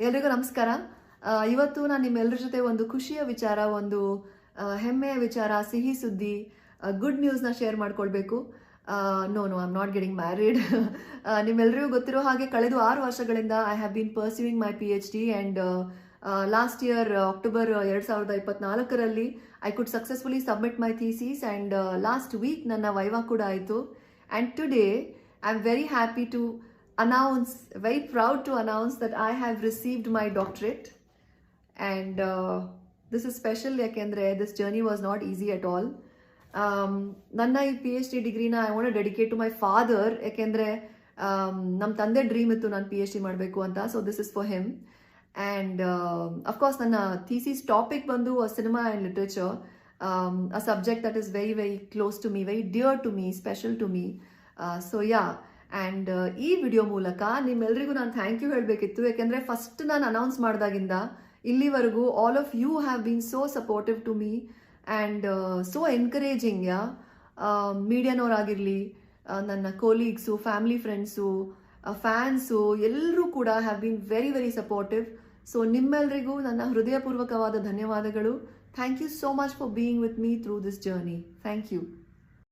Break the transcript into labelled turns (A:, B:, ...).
A: ಎಲ್ರಿಗೂ ನಮಸ್ಕಾರ. ಇವತ್ತು ನಾನು ನಿಮ್ಮೆಲ್ಲರ ಜೊತೆ ಒಂದು ಖುಷಿಯ ವಿಚಾರ, ಒಂದು ಹೆಮ್ಮೆಯ ವಿಚಾರ, ಸಿಹಿ ಸುದ್ದಿ ಗುಡ್ ನ್ಯೂಸ್ನ ಶೇರ್ ಮಾಡ್ಕೊಳ್ಬೇಕು. No no I'm not getting married ನಿಮ್ಮೆಲ್ಲರಿಗೂ ಗೊತ್ತಿರೋ ಹಾಗೆ ಕಳೆದು ಆರು ವರ್ಷಗಳಿಂದ I have been pursuing my P H D and last year October ಎರಡು ಸಾವಿರದ ಇಪ್ಪತ್ನಾಲ್ಕರಲ್ಲಿ I could successfully submit my thesis and last week ನನ್ನ ವೈವಾ ಕೂಡ ಆಯಿತು. And today I am very happy to announce, very proud to announce that I have received my doctorate. And uh, this is special ಯಾಕೆಂದರೆ this journey was not easy at all. ನನ್ನ ಈ P H D ಡಿಗ್ರಿನ I want dedicate to my father ಯಾಕೆಂದರೆ ನಮ್ಮ ತಂದೆ dream ಇತ್ತು ನಾನು P H D ಮಾಡಬೇಕು ಅಂತ so this is for him and of course ನನ್ನ ಥೀಸಿಸ್ ಟಾಪಿಕ್ ಬಂದು cinema and literature a subject that is very very close to me very dear to me special to me so yeah and ಈ video ಮೂಲಕ ನಿಮ್ಮೆಲ್ಲರಿಗೂ ನಾನು thank you ಹೇಳಬೇಕಿತ್ತು. ಯಾಕೆಂದರೆ first ನಾನು announce ಮಾಡಿದಾಗಿಂದ ಇಲ್ಲಿವರೆಗೂ all of you have been so supportive to me and so encouraging yeah ಮೀಡಿಯಾನವರಾಗಿರಲಿ ನನ್ನ colleagues family friends fans ಎಲ್ಲರೂ ಕೂಡ have been very very supportive so ನಿಮ್ಮೆಲ್ಲರಿಗೂ ನನ್ನ ಹೃದಯಪೂರ್ವಕವಾದ ಧನ್ಯವಾದಗಳು. Thank you so much for being with me through this journey thank you